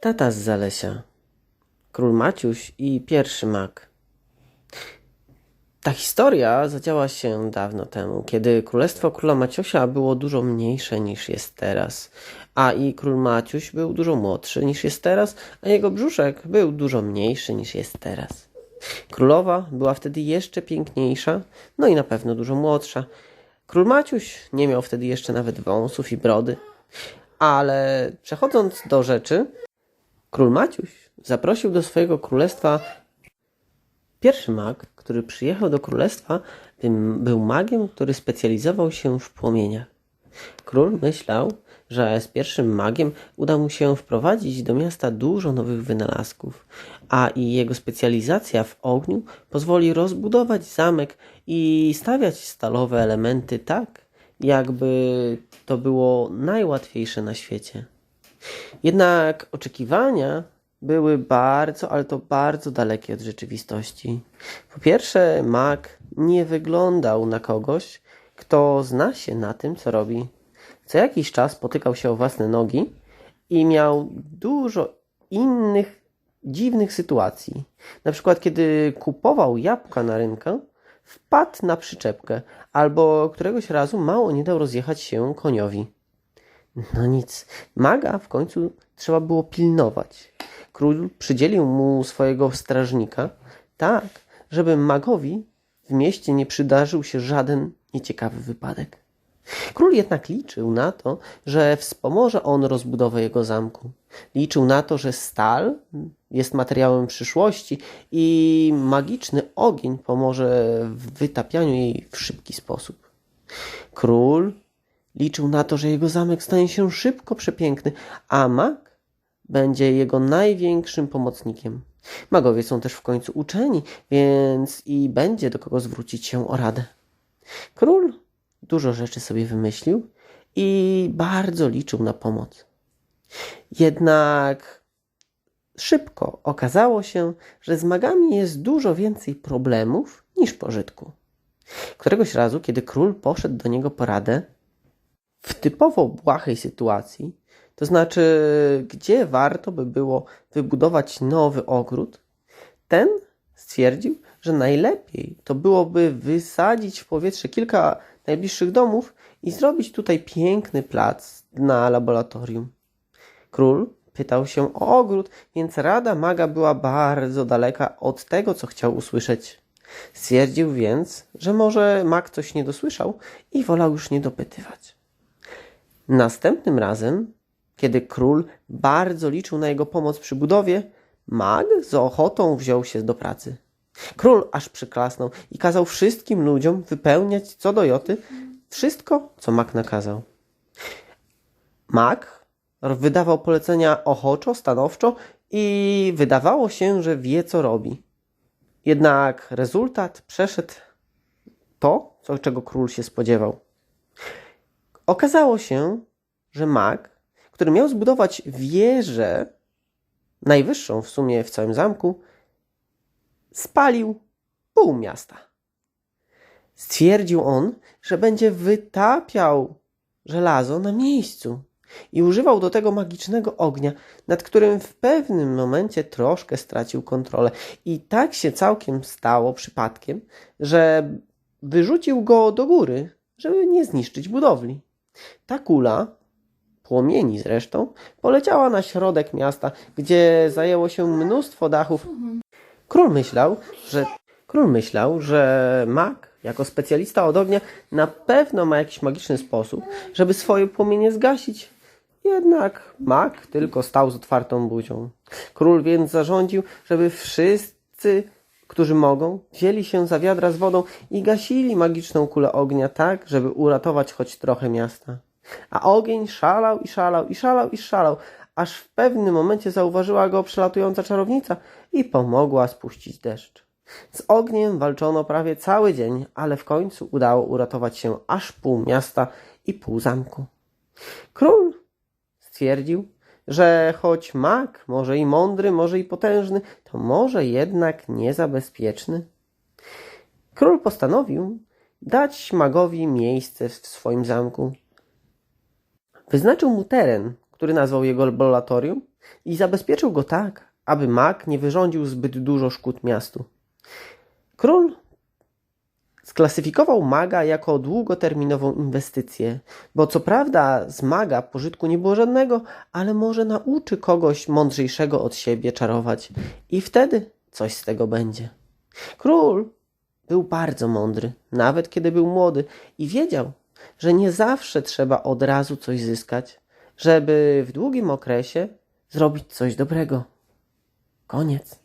Tata z Zalesia. Król Maciuś i pierwszy mak. Ta historia zadziała się dawno temu, kiedy królestwo króla Maciusia było dużo mniejsze niż jest teraz, a i król Maciuś był dużo młodszy niż jest teraz, a jego brzuszek był dużo mniejszy niż jest teraz. Królowa była wtedy jeszcze piękniejsza, no i na pewno dużo młodsza. Król Maciuś nie miał wtedy jeszcze nawet wąsów i brody. Ale przechodząc do rzeczy, król Maciuś zaprosił do swojego królestwa Pierwszy mag, który przyjechał do królestwa, był magiem, który specjalizował się w płomieniach. Król myślał, że z pierwszym magiem uda mu się wprowadzić do miasta dużo nowych wynalazków, a i jego specjalizacja w ogniu pozwoli rozbudować zamek i stawiać stalowe elementy tak, jakby to było najłatwiejsze na świecie. Jednak oczekiwania były bardzo, ale to bardzo dalekie od rzeczywistości. Po pierwsze, mag nie wyglądał na kogoś, kto zna się na tym, co robi. Co jakiś czas potykał się o własne nogi i miał dużo innych dziwnych sytuacji. Na przykład, kiedy kupował jabłka na rynku, wpadł na przyczepkę, albo któregoś razu mało nie dał rozjechać się koniowi. No nic, maga w końcu trzeba było pilnować. Król przydzielił mu swojego strażnika, tak, żeby magowi w mieście nie przydarzył się żaden nieciekawy wypadek. Król jednak liczył na to, że wspomoże on rozbudowę jego zamku. Liczył na to, że stal jest materiałem przyszłości i magiczny ogień pomoże w wytapianiu jej w szybki sposób. Król liczył na to, że jego zamek stanie się szybko przepiękny, a mag będzie jego największym pomocnikiem. Magowie są też w końcu uczeni, więc i będzie do kogo zwrócić się o radę. Król dużo rzeczy sobie wymyślił i bardzo liczył na pomoc. Jednak szybko okazało się, że z magami jest dużo więcej problemów niż pożytku. Któregoś razu, kiedy król poszedł do niego po radę, w typowo błahej sytuacji, to znaczy, gdzie warto by było wybudować nowy ogród, ten stwierdził, że najlepiej to byłoby wysadzić w powietrze kilka najbliższych domów i zrobić tutaj piękny plac na laboratorium. Król pytał się o ogród, więc rada maga była bardzo daleka od tego, co chciał usłyszeć. Stwierdził więc, że może mag coś nie dosłyszał i wolał już nie dopytywać. Następnym razem, kiedy król bardzo liczył na jego pomoc przy budowie, mag z ochotą wziął się do pracy. Król aż przyklasnął i kazał wszystkim ludziom wypełniać co do joty wszystko, co mag nakazał. Mag wydawał polecenia ochoczo, stanowczo i wydawało się, że wie, co robi. Jednak rezultat przeszedł to, czego król się spodziewał. Okazało się, że mag, który miał zbudować wieżę, najwyższą w sumie w całym zamku, spalił pół miasta. Stwierdził on, że będzie wytapiał żelazo na miejscu i używał do tego magicznego ognia, nad którym w pewnym momencie troszkę stracił kontrolę. I tak się całkiem stało przypadkiem, że wyrzucił go do góry, żeby nie zniszczyć budowli. Ta kula, płomieni zresztą, poleciała na środek miasta, gdzie zajęło się mnóstwo dachów. Król myślał, że król myślał, że mag, jako specjalista od ognia, na pewno ma jakiś magiczny sposób, żeby swoje płomienie zgasić. Jednak mag tylko stał z otwartą buzią. Król więc zarządził, żeby wszyscy, którzy mogą, wzięli się za wiadra z wodą i gasili magiczną kulę ognia tak, żeby uratować choć trochę miasta. A ogień szalał i szalał i szalał i szalał, aż w pewnym momencie zauważyła go przelatująca czarownica i pomogła spuścić deszcz. Z ogniem walczono prawie cały dzień, ale w końcu udało uratować się aż pół miasta i pół zamku. Król stwierdził, że choć mag, może i mądry, może i potężny, to może jednak niezabezpieczny. Król postanowił dać magowi miejsce w swoim zamku. Wyznaczył mu teren, który nazwał jego laboratorium i zabezpieczył go tak, aby mag nie wyrządził zbyt dużo szkód miastu. Król sklasyfikował maga jako długoterminową inwestycję, bo co prawda z maga pożytku nie było żadnego, ale może nauczy kogoś mądrzejszego od siebie czarować i wtedy coś z tego będzie. Król był bardzo mądry, nawet kiedy był młody i wiedział, że nie zawsze trzeba od razu coś zyskać, żeby w długim okresie zrobić coś dobrego. Koniec.